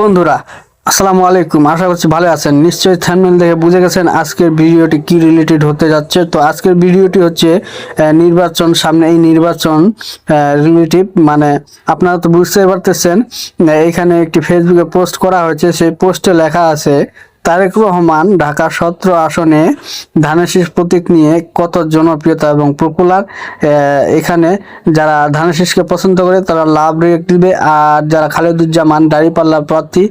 বন্ধুরা, আসসালামু আলাইকুম। আশা করছি ভালো আছেন। নিশ্চয়ই থ্যানমেল দেখে বুঝে গেছেন আজকের ভিডিওটি কি রিলেটেড হতে যাচ্ছে। তো আজকের ভিডিওটি হচ্ছে নির্বাচন সামনে এই নির্বাচন রিলেটিভ মানে আপনারা তো বুঝতে পারতেছেন এখানে একটি ফেসবুকে পোস্ট করা হয়েছে। সেই পোস্টে লেখা আছে তারেক রহমান ঢাকা সত্র আসনে ধানের শীষ প্রতীক নিয়ে কত জনপ্রিয়তা এবং পপুলার এখানে যারা ধানের শীষকে পছন্দ করে তারা লাভ রিয়েক্ট দিবে, আর যারা খালেদুজ্জামান দাঁড়িপাল্লার প্রার্থী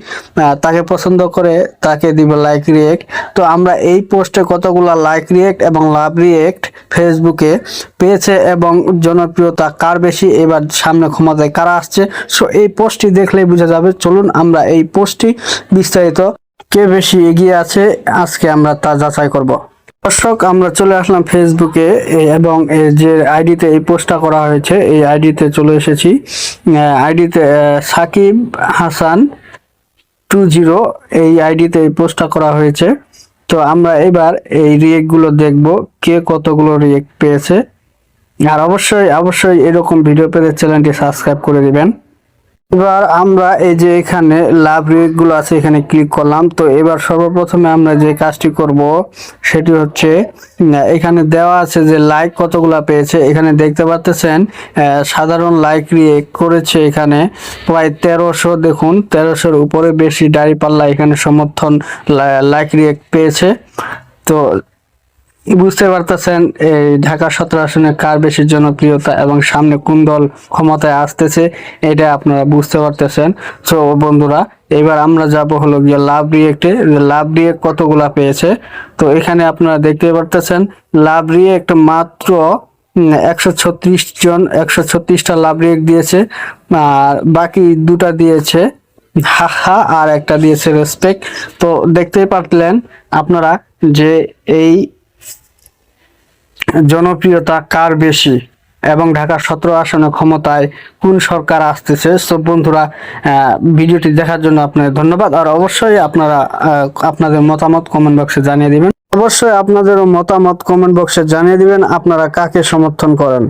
তাকে পছন্দ করে তাকে দিবে লাইক রিয়েক্ট তো আমরা এই পোস্টে কতগুলো লাইক রিয়েক্ট এবং লাভ রিয়েক্ট ফেসবুকে পেয়েছে এবং জনপ্রিয়তা কার বেশি, এবার সামনে ক্ষমতায় কারা আসছে? সো এই পোস্টটি দেখলেই বোঝা যাবে। চলুন আমরা এই পোস্টটি বিস্তারিত কে বেশি এগিয়ে আছে, আজকে আমরা তা যাচাই করব। দর্শক, আমরা চলে আসলাম ফেসবুকে এবং যে আইডিতে এই পোস্টটা করা হয়েছে, এই আইডিতে চলে এসেছি। আইডিতে সাকিব হাসান টু জিরো, এই আইডিতে এই পোস্টটা করা হয়েছে। তো আমরা এবার এই রিয়েক্টগুলো দেখব, কে কতগুলো রিয়েক্ট পেয়েছে। আর অবশ্যই অবশ্যই এরকম ভিডিও পেতে চ্যানেলটি সাবস্ক্রাইব করে দিবেন। এবার আমরা এই যে এখানে লাভ রিয়েক্টগুলো আছে, এখানে ক্লিক করলাম। তো এবার সর্বপ্রথমে আমরা যে কাজটি করব, সেটি হচ্ছে এখানে দেওয়া আছে যে লাইক কতগুলা পেয়েছে। এখানে দেখতে পাচ্ছেন সাধারণ লাইক রিয়েক্ট করেছে এখানে প্রায় তেরোশো। দেখুন, তেরোশোর উপরে বেশি দাড়ি পাল্লা এখানে সমর্থন লাইক রিয়েক্ট পেয়েছে। তো বুঝতে পারতেছেন, এই ঢাকা সতেরো আসনে কার বেশি জনপ্রিয়তা এবং সামনে কোন দল ক্ষমতায় আসতেছে, এটা আপনারা বুঝতে পারতেছেন। তো বন্ধুরা, এবার আমরা যাব হলো গিয়ে লাভ রিয়েক্টে লাভ রিয়েক্ট কতগুলা পেয়েছে? তো এখানে আপনারা দেখতে পারতেছেন লাভ রিয়েক্ট মাত্র একশো ছত্রিশ জন, একশো ছত্রিশটা লাভ রিয়েক্ট দিয়েছে। আর বাকি দুটা দিয়েছে হা হা আর একটা দিয়েছে রেসপেক্ট। তো দেখতেই পারলেন আপনারা যে এই জনপ্রিয়তা কার বেশি? এবং ঢাকার সতেরো আসনে ক্ষমতায় কোন সরকার আসতেছে? সব বন্ধুরা ভিডিওটি দেখার জন্য আপনাদের ধন্যবাদ। আর অবশ্যই আপনারা আপনাদের মতামত কমেন্ট বক্সে জানিয়ে দিবেন। অবশ্যই আপনাদের মতামত কমেন্ট বক্সে জানিয়ে দিবেন। আপনারা কাকে সমর্থন করেন?